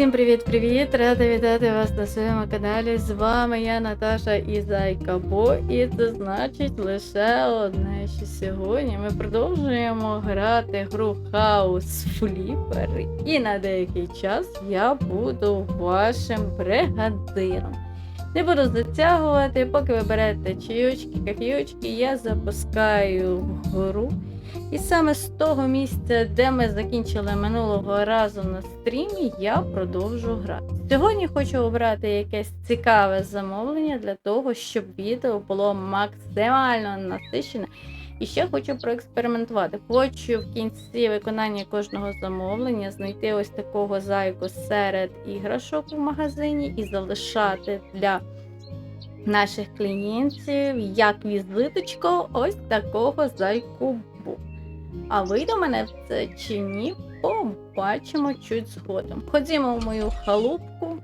Всім привіт-привіт! Рада вітати вас на своєму каналі. З вами я Наташа і Зайка Бо. І це значить лише одне, що сьогодні ми продовжуємо грати гру House Flipper. І на деякий час я буду вашим бригадиром. Не буду затягувати, поки ви берете чайочки, кофійочки, я запускаю гру. І саме з того місця, де ми закінчили минулого разу на стрімі, я продовжу грати. Сьогодні хочу обрати якесь цікаве замовлення для того, щоб відео було максимально насичене. І ще хочу проекспериментувати. Хочу в кінці виконання кожного замовлення знайти ось такого зайку серед іграшок у магазині і залишати для наших клієнтів як візиточку ось такого зайку. А вийде мене це чи ні, побачимо чуть згодом. Ходімо в мою халупку.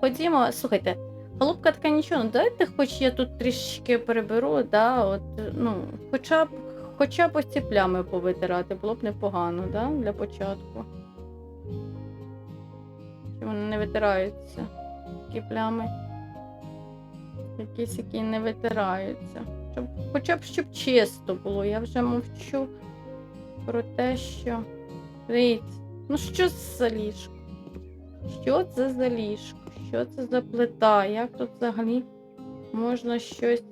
Ходімо, слухайте, халупка така нічого, ну дайте хоч я тут трішечки переберу, да, от, ну, хоча б хоча б ось ці плями повитирати, було б непогано, да, для початку. Чи вони не витираються? Такі плями. Якісь які не витираються. Щоб, хоча б щоб чисто було, я вже мовчу про те, що. Дивіться, ну що це за ліжко? Що це за ліжко? Що це за плита? Як тут взагалі можна щось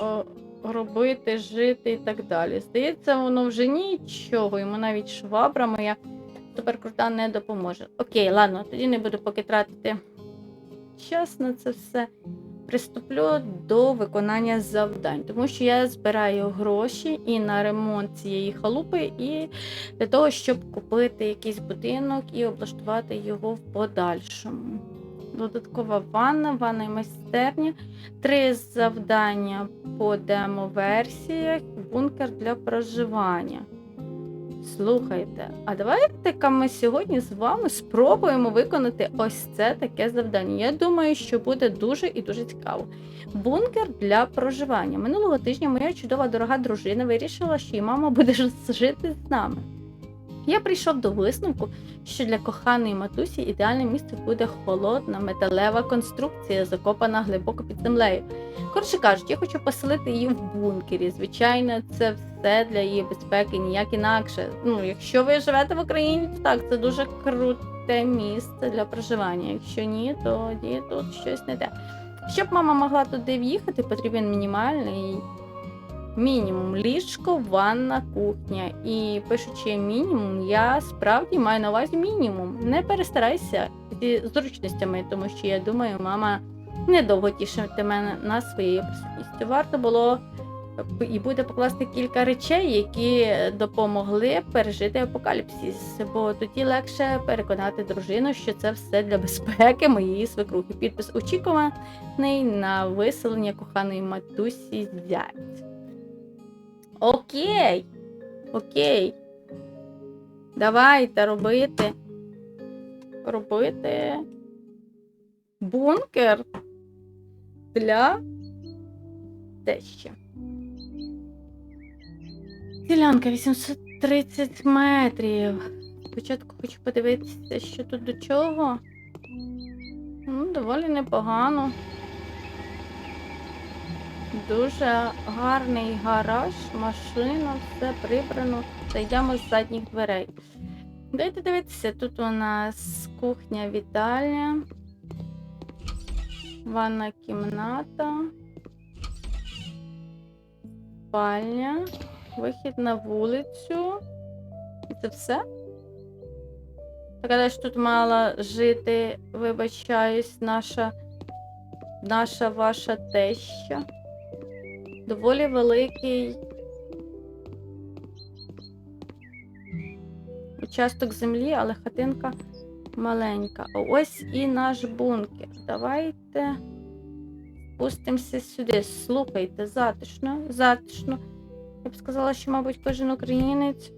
о, робити, жити і так далі? Здається, воно вже нічого, йому навіть швабра моя супер крута не допоможе. Окей, ладно, тоді не буду поки тратити час на це все приступлю до виконання завдань, тому що я збираю гроші і на ремонт цієї халупи, і для того, щоб купити якийсь будинок і облаштувати його в подальшому. Додаткова ванна, ванна і майстерня, три завдання по демо-версіях, бункер для проживання. Слухайте, а давайте ми сьогодні з вами спробуємо виконати ось це таке завдання. Я думаю, що буде дуже і дуже цікаво. Бункер для проживання. Минулого тижня моя чудова дорога дружина вирішила, що її мама буде жити з нами. Я прийшов до висновку, що для коханої матусі ідеальне місце буде холодна металева конструкція, закопана глибоко під землею. Коротше кажучи, я хочу поселити її в бункері. Звичайно, це все для її безпеки, ніяк інакше. Ну, якщо ви живете в Україні, то так, це дуже круте місце для проживання. Якщо ні, то тоді тут щось не те. Щоб мама могла туди в'їхати, потрібен мінімальний мінімум ліжко, ванна, кухня. І пишучи мінімум, я справді маю на увазі мінімум. Не перестарайся зі зручностями, тому що я думаю, мама недовго тішитиме на своєю присутністю. Варто було і буде покласти кілька речей, які допомогли пережити апокаліпсис, бо тоді легше переконати дружину, що це все для безпеки моєї свекрухи. Підпис очікуваний на виселення коханої матусі зять. Окей. Окей. Давайте робити. Робити бункер для тещі. Ділянка 830 метрів. Спочатку хочу подивитися, що тут до чого. Ну, доволі непогано. Дуже гарний гараж, машина, все прибрано. Зайдемо з задніх дверей. Дайте дивитися, тут у нас кухня вітальня, ванна кімната, спальня, вихід на вулицю. І це все. Так, що тут мала жити, вибачаюсь, наша, наша ваша теща доволі великий участок землі, але хатинка маленька. Ось і наш бункер. Давайте спустимося сюди. Слухайте, затишно, затишно. Я б сказала, що, мабуть, кожен українець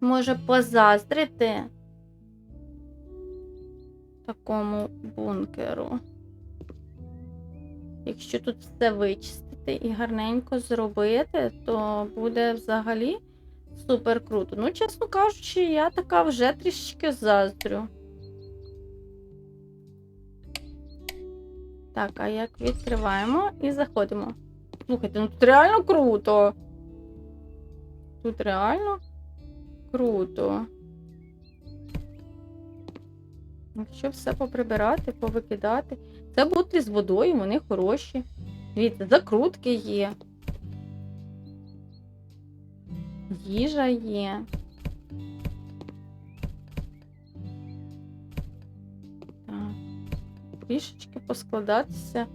може позаздрити такому бункеру. Якщо тут все натерти і гарненько зробити, то буде взагалі супер круто. Ну, чесно кажучи, я така вже трішечки заздрю. Так, а як відкриваємо і заходимо. Слухайте, ну тут реально круто. Тут реально круто. Якщо все поприбирати, повикидати. Це бутлі з водою, вони хороші. Дивіться, закрутки є. Їжа є. Так. Трішечки поскладатися.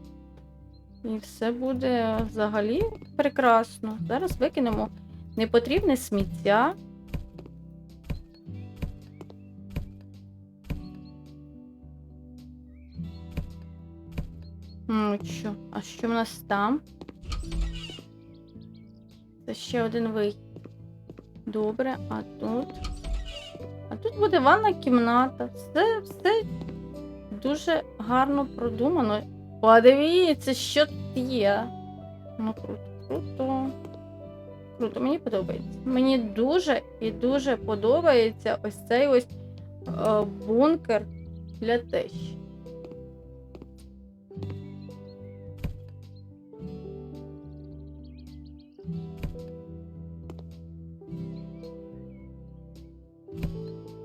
І все буде взагалі прекрасно. Зараз викинемо непотрібне сміття. Що? А що в нас там? Це ще один вихід. Добре, а тут. А тут буде ванна кімната. Все, все дуже гарно продумано. Подивіться, що тут є. Ну, круто, круто. Круто, мені подобається. Мені дуже і дуже подобається ось цей ось е, бункер для тещі.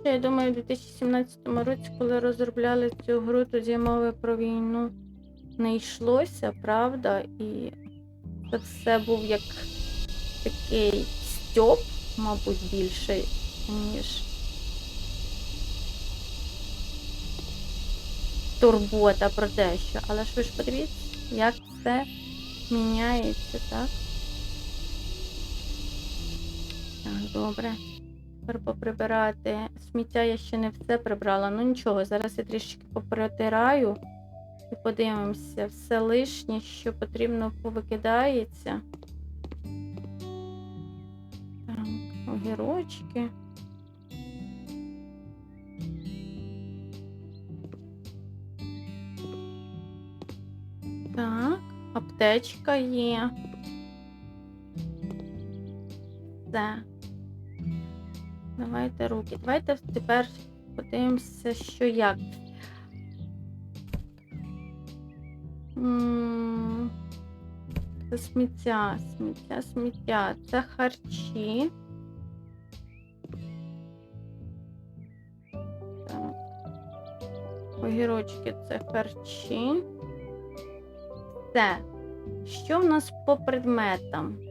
Я думаю, у 2017 році, коли розробляли цю гру, тоді мови про війну не йшлося, правда? І це все був як такий стьоп, мабуть, більший, ніж турбота про те, що. Але ж ви ж подивіться, як все міняється, так? Так, добре. Тепер поприбирати. Сміття я ще не все прибрала. Ну нічого, зараз я трішки попритираю і подивимося, все лишнє, що потрібно повикидається. Так, огірочки. Так, аптечка є. Все. Давайте руки. Давайте тепер подивимося, що як. Це сміття, сміття, сміття. Це харчі. Так. Огірочки це харчі. Це. Що в нас по предметам?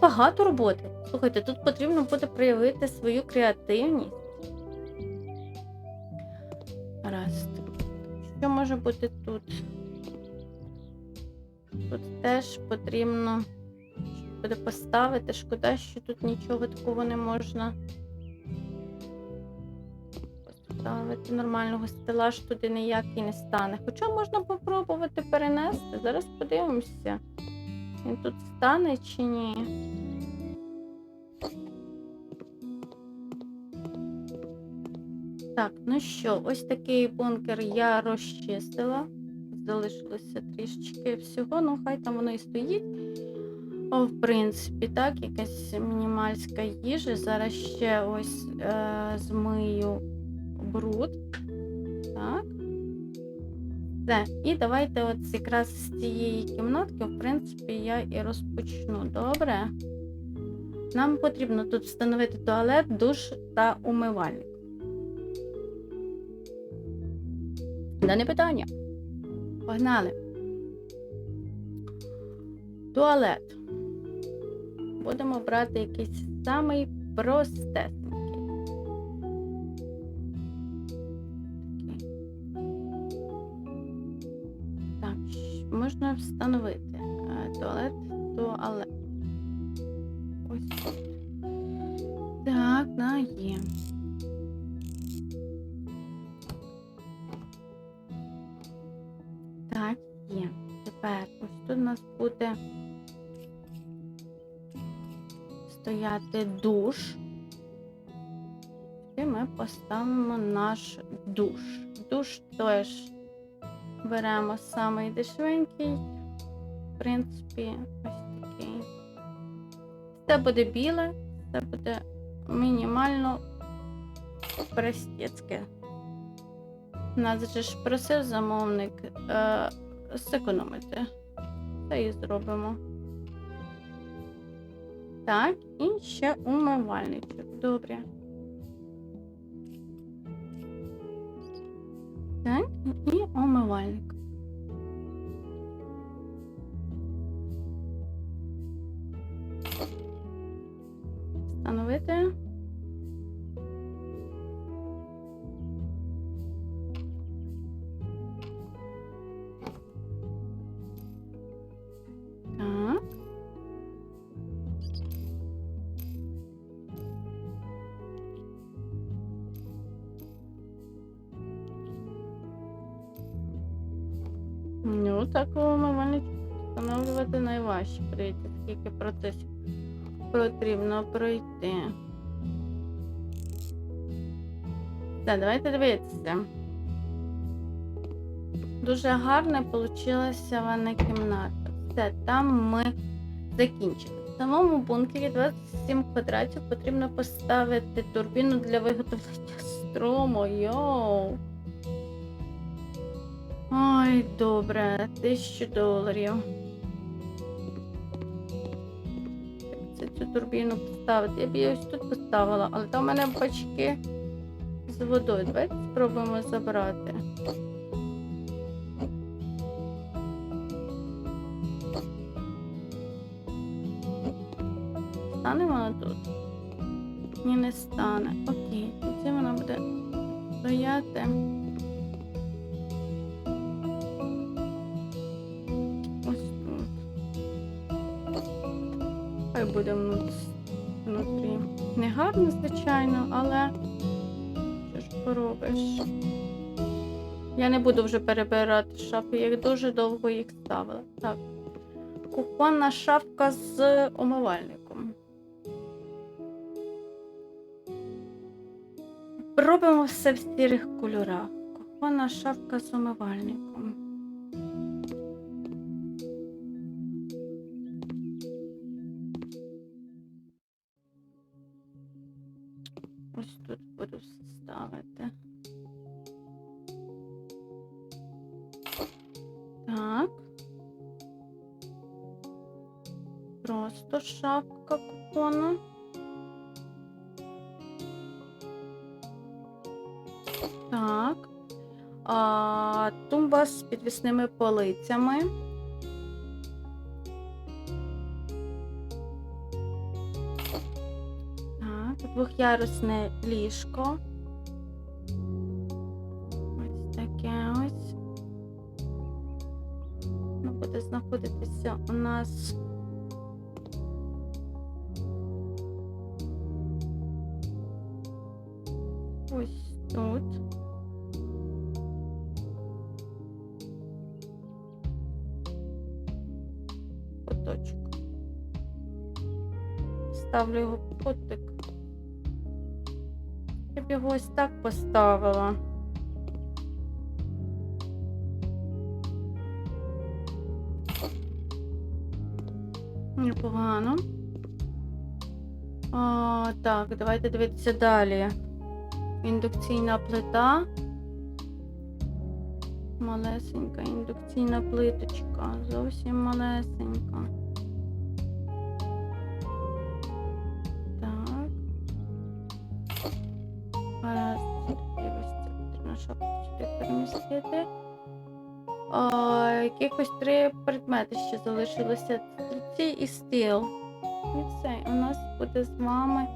Багато роботи. Слухайте, тут потрібно буде проявити свою креативність. Раз. Що може бути тут? Тут теж потрібно буде поставити. Шкода, що тут нічого такого не можна поставити. Нормального стелаж туди ніякий не стане. Хоча можна попробувати перенести. Зараз подивимося. Він тут стане чи ні? Так, ну що, ось такий бункер я розчистила. Залишилося трішечки всього, ну хай там воно і стоїть. О, в принципі, так, якась мінімальська їжа. Зараз ще ось е, змию бруд. Все. І давайте от якраз з цієї кімнатки, в принципі, я і розпочну. Добре. Нам потрібно тут встановити туалет, душ та умивальник. Дане питання. Погнали. Туалет. Будемо брати якийсь самий простесенький. Можна встановити е, туалет, туалет. Ось тут. Так, на є. Так, є. Тепер ось тут у нас буде стояти душ. І ми поставимо наш душ. Душ теж беремо самий дешевенький. В принципі, ось такий. Це буде біле, це буде мінімально простецьке. Нас же ж просив замовник е, зекономити. Це і зробимо. Так, і ще умивальничок. Добре. І умивальник. Такого умивальничку встановлювати найважче прийти, скільки процесів потрібно пройти. Так, давайте дивитися. Дуже гарна вийшла ванна кімната. Все, там ми закінчили. В самому бункері 27 квадратів потрібно поставити турбіну для виготовлення струму. Йоу. Ой, добре, тисячу доларів. Це цю турбіну поставити. Я б її ось тут поставила, але там у мене бачки з водою. Давайте спробуємо забрати. Стане вона тут? Ні, не стане. Окей, тоді вона буде стояти. Буде внутрі. Не гарно, звичайно, але що ж поробиш? Я не буду вже перебирати шафи, я дуже довго їх ставила. Так. Кухонна шафка з умивальником. Робимо все в сірих кольорах. Кухонна шафка з умивальником. Підвісними полицями. Так, двох'ярусне ліжко. Ось таке ось. Ну, буде знаходитися у нас. Ставлю його в кутик. Я б його ось так поставила. Непогано. А, так, давайте дивитися далі. Індукційна плита. Малесенька індукційна плиточка. Зовсім малесенька. Шапку сюди перемістити. А, якихось три предмети ще залишилося. Стільці і стіл. І все. У нас буде з вами.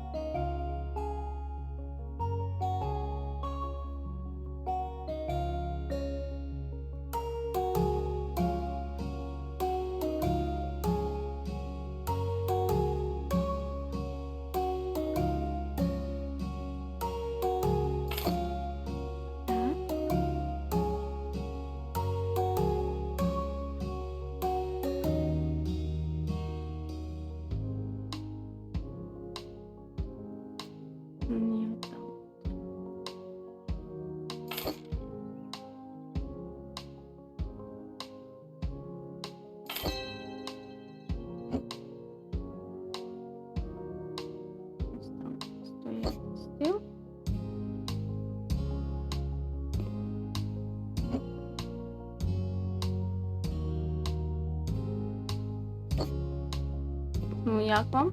Як вам?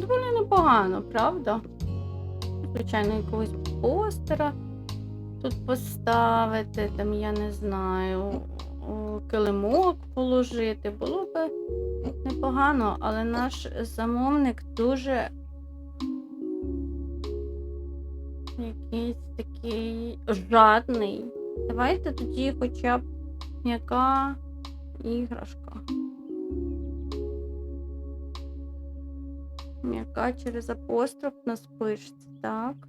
Доволі непогано, правда? Звичайно, якогось постера тут поставити, там, я не знаю, килимок положити. Було би непогано, але наш замовник дуже якийсь такий жадний. Давайте тоді хоча б м'яка іграшка. М'яка через апостроф на спишці, так.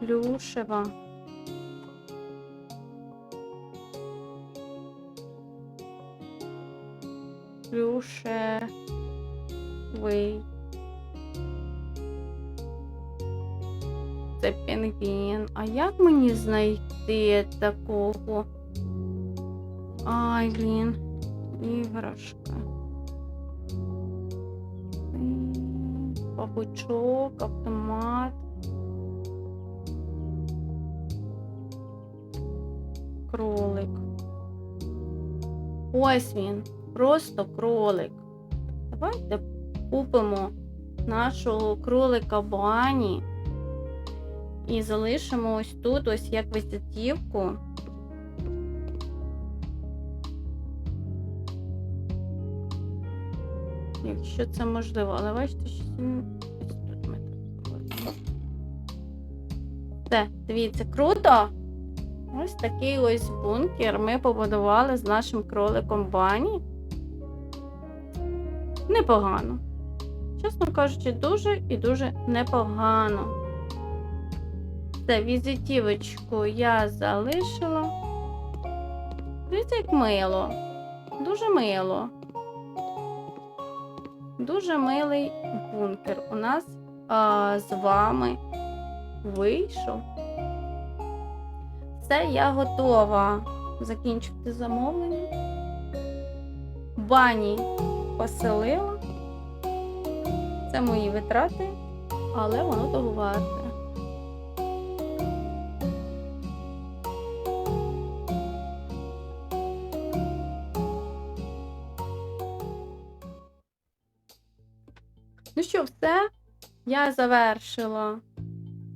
Плюшева. Плюшевий. Це пінгвін. А як мені знайти такого? Ай, блін, іграшка. Павучок, автомат. Кролик. Ось він, просто кролик. Давайте купимо нашого кролика Бані і залишимо ось тут, ось як візитівку. Якщо це можливо, але бачите, що ось тут ми так. Все, дивіться, круто! Ось такий ось бункер ми побудували з нашим кроликом Бані. Непогано. Чесно кажучи, дуже і дуже непогано. Це візитівочку я залишила. Дивіться, як мило. Дуже мило. Дуже милий бункер у нас а, з вами вийшов. Все, я готова закінчити замовлення. Бані поселила. Це мої витрати, але воно того варте. Що, все, я завершила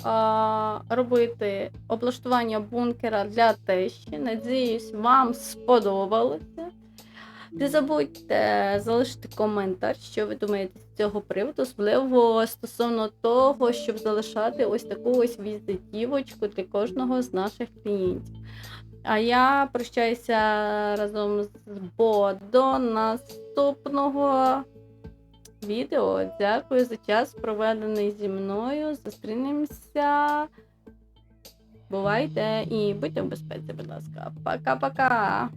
а, робити облаштування бункера для тещі. Надіюсь, вам сподобалося. Не забудьте залишити коментар, що ви думаєте з цього приводу, особливо стосовно того, щоб залишати ось таку ось візитівочку для кожного з наших клієнтів. А я прощаюся разом з Бо до наступного відео. Дякую за час, проведений зі мною. Зустрінемося. Бувайте і будьте в безпеці, будь ласка. Пока-пока!